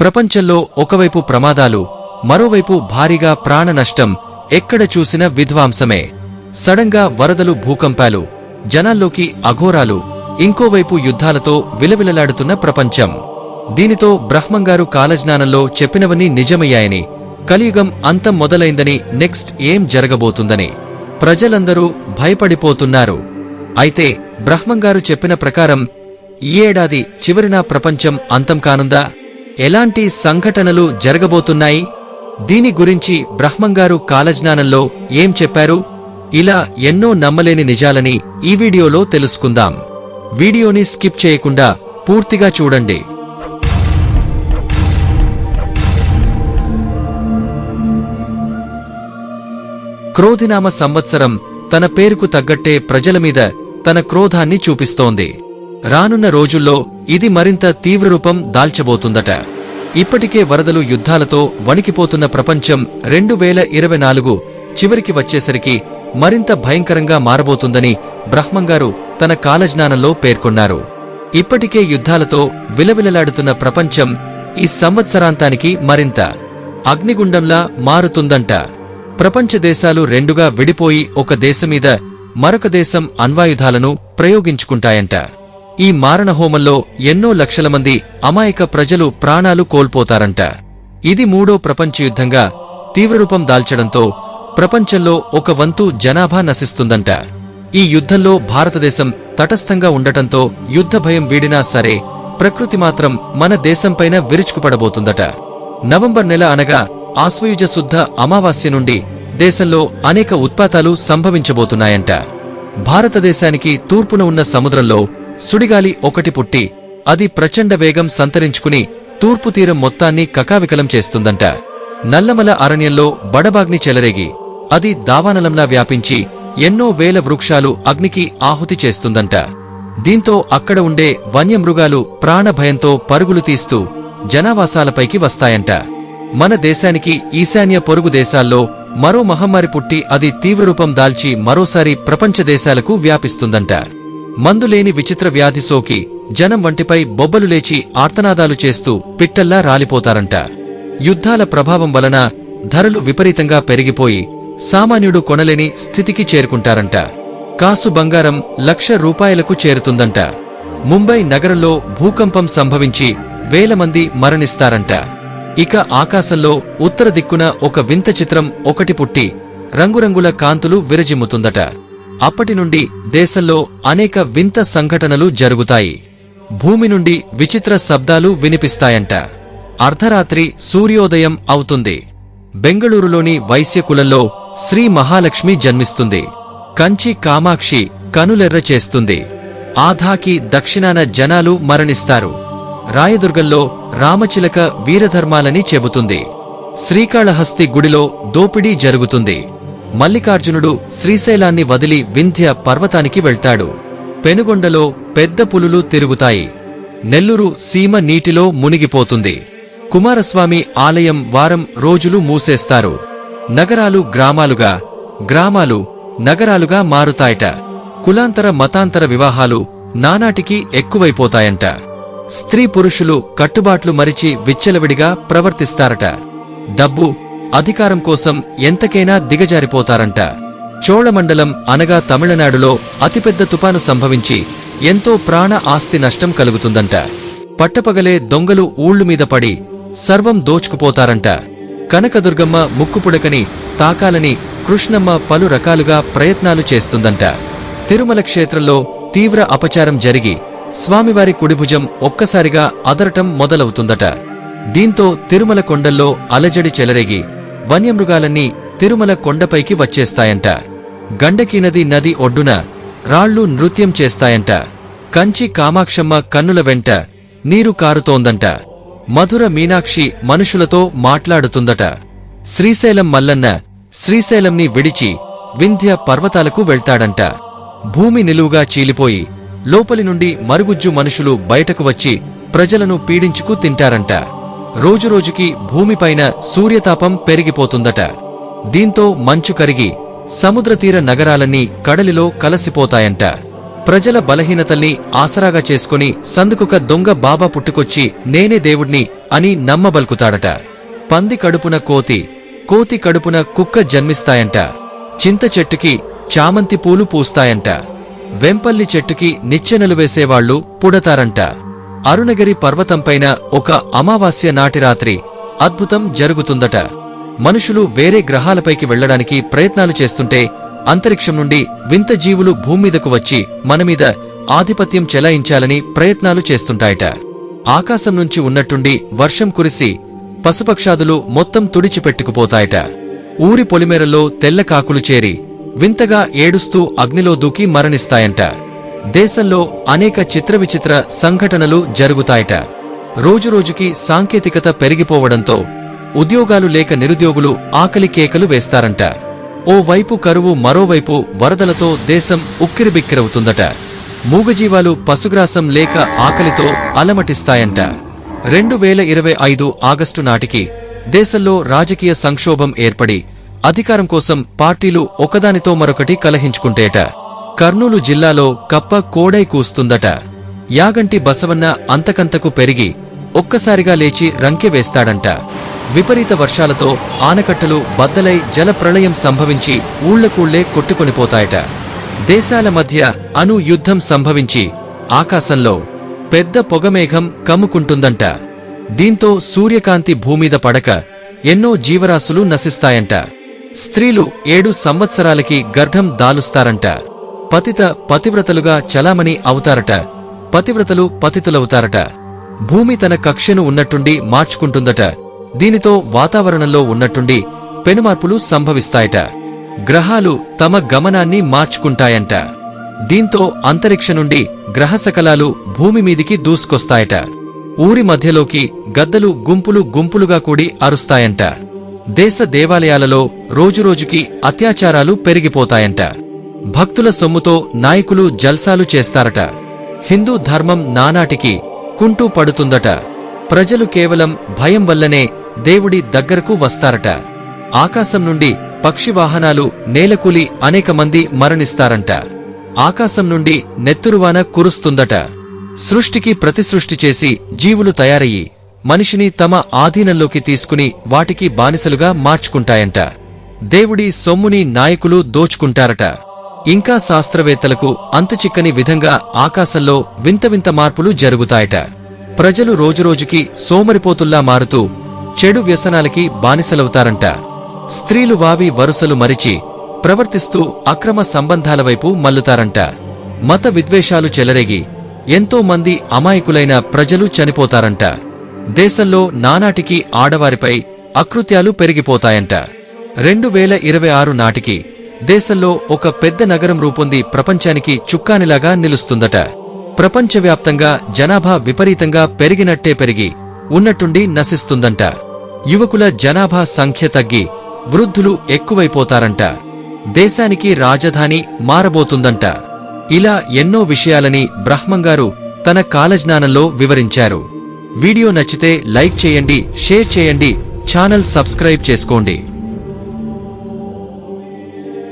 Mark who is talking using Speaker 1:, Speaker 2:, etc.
Speaker 1: ప్రపంచంలో ఒకవైపు ప్రమాదాలు మరోవైపు భారీగా ప్రాణ నష్టం ఎక్కడ చూసిన విధ్వంసమే. సడన్గా వరదలు భూకంపాలు జనాల్లోకి అఘోరాలు ఇంకోవైపు యుద్ధాలతో విలవిలలాడుతున్న ప్రపంచం. దీనితో బ్రహ్మంగారు కాలజ్ఞానంలో చెప్పినవన్నీ నిజమయ్యాయని కలియుగం అంతం మొదలైందని నెక్స్ట్ ఏం జరగబోతుందని ప్రజలందరూ భయపడిపోతున్నారు. అయితే బ్రహ్మంగారు చెప్పిన ప్రకారం ఈ ఏడాది చివరిన ప్రపంచం అంతం కానుందా? ఎలాంటి సంఘటనలు జరగబోతున్నాయి? దీని గురించి బ్రహ్మంగారు కాలజ్ఞానంలో ఏం చెప్పారు? ఇలా ఎన్నో నమ్మలేని నిజాలని ఈ వీడియోలో తెలుసుకుందాం. వీడియోని స్కిప్ చేయకుండా పూర్తిగా చూడండి. క్రోధినామ సంవత్సరం తన పేరుకు తగ్గట్టే ప్రజల మీద తన క్రోధాన్ని చూపిస్తోంది. రానున్న రోజుల్లో ఇది మరింత తీవ్రరూపం దాల్చబోతుందట. ఇప్పటికే వరదలు యుద్ధాలతో వణికిపోతున్న ప్రపంచం రెండు వేల ఇరవై నాలుగు చివరికి వచ్చేసరికి మరింత భయంకరంగా మారబోతుందని బ్రహ్మంగారు తన కాలజ్ఞానంలో పేర్కొన్నారు. ఇప్పటికే యుద్ధాలతో విలవిలలాడుతున్న ప్రపంచం ఈ సంవత్సరాంతానికి మరింత అగ్నిగుండంలా మారుతుందంట. ప్రపంచ దేశాలు రెండుగా విడిపోయి ఒక దేశమీద మరొక దేశం అణ్వాయుధాలను ప్రయోగించుకుంటాయంట. ఈ మారణహోమంలో ఎన్నో లక్షల మంది అమాయక ప్రజలు ప్రాణాలు కోల్పోతారంట. ఇది మూడో ప్రపంచ యుద్ధంగా తీవ్రరూపం దాల్చడంతో ప్రపంచంలో ఒక వంతు జనాభా నశిస్తుందంట. ఈ యుద్ధంలో భారతదేశం తటస్థంగా ఉండటంతో యుద్ధ భయం వీడినా సరే ప్రకృతి మాత్రం మన దేశంపైన విరుచుకుపడబోతుందట. నవంబర్ నెల అనగా ఆశ్వయుజ శుద్ధ అమావాస్య నుండి దేశంలో అనేక ఉత్పాతాలు సంభవించబోతున్నాయంట. భారతదేశానికి తూర్పున ఉన్న సముద్రంలో సుడిగాలి ఒకటి పుట్టి అది ప్రచండ వేగం సంతరించుకుని తూర్పు తీరం మొత్తాన్ని కకావికలం చేస్తుందంట. నల్లమల అరణ్యంలో బడబాగ్ని చెలరేగి అది దావానలంలా వ్యాపించి ఎన్నో వేల వృక్షాలు అగ్నికి ఆహుతి చేస్తుందంట. దీంతో అక్కడ ఉండే వన్యమృగాలు ప్రాణభయంతో పరుగులు తీస్తూ జనావాసాలపైకి వస్తాయంట. మన దేశానికి ఈశాన్య పొరుగు దేశాల్లో మరో మహమ్మారి పుట్టి అది తీవ్రరూపం దాల్చి మరోసారి ప్రపంచ దేశాలకు వ్యాపిస్తుందంట. మందులేని విచిత్ర వ్యాధి సోకి జనం వంటిపై బొబ్బలు లేచి ఆర్తనాదాలు చేస్తూ పిట్టల్లా రాలిపోతారంట. యుద్ధాల ప్రభావం వలన ధరలు విపరీతంగా పెరిగిపోయి సామాన్యుడు కొనలేని స్థితికి చేరుకుంటారంట. కాసు బంగారం లక్ష రూపాయలకు చేరుతుందంట. ముంబై నగరంలో భూకంపం సంభవించి వేల మంది మరణిస్తారంట. ఇక ఆకాశంలో ఉత్తర దిక్కున ఒక వింత చిత్రం ఒకటి పుట్టి రంగురంగుల కాంతులు విరజిమ్ముతుందట. అప్పటి నుండి దేశంలో అనేక వింత సంఘటనలు జరుగుతాయి. భూమి నుండి విచిత్ర శబ్దాలు వినిపిస్తాయంట. అర్ధరాత్రి సూర్యోదయం అవుతుంది. బెంగళూరులోని వైశ్యకులంలో శ్రీ మహాలక్ష్మి జన్మిస్తుంది. కంచి కామాక్షి కనులెర్ర చేస్తుంది. ఆధాకి దక్షిణాన జనాలు మరణిస్తారు. రాయదుర్గంలో రామచిలక వీరధర్మాలని చెబుతుంది. శ్రీకాళహస్తి గుడిలో దోపిడీ జరుగుతుంది. మల్లికార్జునుడు శ్రీశైలాన్ని వదిలి వింధ్య పర్వతానికి వెళ్తాడు. పెనుగొండలో పెద్ద పులులు తిరుగుతాయి. నెల్లూరు సీమ నీటిలో మునిగిపోతుంది. కుమారస్వామి ఆలయం వారం రోజులు మూసేస్తారు. నగరాలు గ్రామాలుగా గ్రామాలు నగరాలుగా మారుతాయట. కులాంతర మతాంతర వివాహాలు నానాటికి ఎక్కువైపోతాయంట. స్త్రీ పురుషులు కట్టుబాట్లు మరిచి విచ్చలవిడిగా ప్రవర్తిస్తారట. డబ్బు అధికారం కోసం ఎంతకైనా దిగజారిపోతారంట. చోళమండలం అనగా తమిళనాడులో అతిపెద్ద తుపాను సంభవించి ఎంతో ప్రాణ ఆస్తి నష్టం కలుగుతుందంట. పట్టపగలే దొంగలు ఊళ్ళు మీద పడి సర్వం దోచుకుపోతారంట. కనకదుర్గమ్మ ముక్కుపుడకని తాకాలని కృష్ణమ్మ పలు రకాలుగా ప్రయత్నాలు చేస్తుందంట. తిరుమల క్షేత్రంలో తీవ్ర అపచారం జరిగి స్వామివారి కుడిభుజం ఒక్కసారిగా అదరటం మొదలవుతుందట. దీంతో తిరుమల కొండల్లో అలజడి చెలరేగి వన్యమృగాలన్నీ తిరుమల కొండపైకి వచ్చేస్తాయంట. గండకీ నది నది ఒడ్డున రాళ్ళు నృత్యం చేస్తాయంట. కంచి కామాక్షమ్మ కన్నుల వెంట నీరు కారుతోందంట. మధుర మీనాక్షి మనుషులతో మాట్లాడుతుందట. శ్రీశైలం మల్లన్న శ్రీశైలంని విడిచి వింధ్య పర్వతాలకు వెళ్తాడంట. భూమి నిలువుగా చీలిపోయి లోపలి నుండి మరుగుజ్జు మనుషులు బయటకు వచ్చి ప్రజలను పీడించుకు తింటారంట. రోజురోజుకి భూమిపైన సూర్యతాపం పెరిగిపోతుందట. దీంతో మంచు కరిగి సముద్రతీర నగరాలన్నీ కడలిలో కలసిపోతాయంట. ప్రజల బలహీనతల్ని ఆసరాగా చేసుకుని సందుకొక దొంగ బాబా పుట్టుకొచ్చి నేనే దేవుణ్ణి అని నమ్మబలుకుతాడట. పంది కడుపున కోతి కోతి కడుపున కుక్క జన్మిస్తాయంట. చింత చెట్టుకి చామంతి పూలు పూస్తాయంట. వెంపల్లి చెట్టుకి నిచ్చెనలు వేసేవాళ్ళు పుడతారంట. అరుణగిరి పర్వతంపైన ఒక అమావాస్య నాటి రాత్రి అద్భుతం జరుగుతుందట. మనుషులు వేరే గ్రహాలపైకి వెళ్ళడానికి ప్రయత్నాలు చేస్తుంటే అంతరిక్షం నుండి వింత జీవులు భూమ్మీదకు వచ్చి మనమీద ఆధిపత్యం చెలాయించాలని ప్రయత్నాలు చేస్తుంటాయట. ఆకాశం నుంచి ఉన్నట్టుండి వర్షం కురిసి పశుపక్షాదులు మొత్తం తుడిచిపెట్టుకుపోతాయట. ఊరి పొలిమేరల్లో తెల్ల కాకులు చేరి వింతగా ఏడుస్తూ అగ్నిలో దూకి మరణిస్తాయంట. దేశంలో అనేక చిత్ర విచిత్ర సంఘటనలు జరుగుతాయట. రోజురోజుకి సాంకేతికత పెరిగిపోవడంతో ఉద్యోగాలు లేక నిరుద్యోగులు ఆకలి కేకలు వేస్తారంట. ఓవైపు కరువు మరోవైపు వరదలతో దేశం ఉక్కిరిబిక్కిరవుతుందట. మూగజీవాలు పశుగ్రాసం లేక ఆకలితో అలమటిస్తాయంట. రెండు వేల ఇరవై ఐదు ఆగస్టు నాటికి దేశంలో రాజకీయ సంక్షోభం ఏర్పడి అధికారం కోసం పార్టీలు ఒకదానితో మరొకటి కలహించుకుంటేట. కర్నూలు జిల్లాలో కప్ప కోడై కూస్తుందట. యాగంటి బసవన్న అంతకంతకు పెరిగి ఒక్కసారిగా లేచి రంకె వేస్తాడంట. విపరీత వర్షాలతో ఆనకట్టలు బద్దలై జలప్రళయం సంభవించి ఊళ్ళకూళ్ళే కొట్టుకొనిపోతాయట. దేశాల మధ్య అణు యుద్ధం సంభవించి ఆకాశంలో పెద్ద పొగమేఘం కమ్ముకుంటుందంట. దీంతో సూర్యకాంతి భూమీద పడక ఎన్నో జీవరాశులు నశిస్తాయంట. స్త్రీలు ఏడు సంవత్సరాలకి గర్భం దాలుస్తారంట. పతిత పతివ్రతలుగా చలామణి అవుతారట. పతివ్రతలు పతితులవుతారట. భూమి తన కక్షను ఉన్నట్టుండి మార్చుకుంటుందట. దీనితో వాతావరణంలో ఉన్నట్టుండి పెనుమార్పులు సంభవిస్తాయట. గ్రహాలు తమ గమనాన్ని మార్చుకుంటాయంట. దీంతో అంతరిక్ష నుండి గ్రహశకలాలు భూమి మీదికి దూసుకొస్తాయట. ఊరి మధ్యలోకి గద్దలు గుంపులు గుంపులుగా కూడి అరుస్తాయంట. దేశ దేవాలయాలలో రోజురోజుకి అత్యాచారాలు పెరిగిపోతాయంట. భక్తుల సొమ్ముతో నాయకులు జల్సాలు చేస్తారట. హిందూ ధర్మం నానాటికి కుంటూ పడుతుందట. ప్రజలు కేవలం భయం వల్లనే దేవుడి దగ్గరకు వస్తారట. ఆకాశం నుండి పక్షివాహనాలు నేలకూలి అనేక మంది మరణిస్తారంట. ఆకాశం నుండి నెత్తురువాన కురుస్తుందట. సృష్టికి ప్రతిసృష్టి చేసి జీవులు తయారయ్యి మనిషిని తమ ఆధీనంలోకి తీసుకుని వాటికి బానిసలుగా మార్చుకుంటాయంట. దేవుడి సొమ్ముని నాయకులు దోచుకుంటారట. ఇంకా శాస్త్రవేత్తలకు అంతుచిక్కని విధంగా ఆకాశంలో వింత వింత మార్పులు జరుగుతాయట. ప్రజలు రోజురోజుకి సోమరిపోతుల్లా మారుతూ చెడు వ్యసనాలకి బానిసలవుతారంట. స్త్రీలు వావి వరుసలు మరిచి ప్రవర్తిస్తూ అక్రమ సంబంధాల వైపు మల్లుతారంట. మత విద్వేషాలు చెలరేగి ఎంతో మంది అమాయకులైన ప్రజలు చనిపోతారంట. దేశంలో నానాటికి ఆడవారిపై అకృత్యాలు పెరిగిపోతాయంట. రెండు వేల ఇరవై ఆరు నాటికి దేశంలో ఒక పెద్ద నగరం రూపొంది ప్రపంచానికి చుక్కానిలాగా నిలుస్తుందట. ప్రపంచవ్యాప్తంగా జనాభా విపరీతంగా పెరిగినట్టే పెరిగి ఉన్నట్టుండి నశిస్తుందంట. యువకుల జనాభా సంఖ్య తగ్గి వృద్ధులు ఎక్కువైపోతారంట. దేశానికి రాజధాని మారబోతుందంట. ఇలా ఎన్నో విషయాలని బ్రహ్మంగారు తన కాలజ్ఞానంలో వివరించారు. వీడియో నచ్చితే లైక్ చేయండి షేర్ చేయండి ఛానల్ సబ్స్క్రైబ్ చేసుకోండి.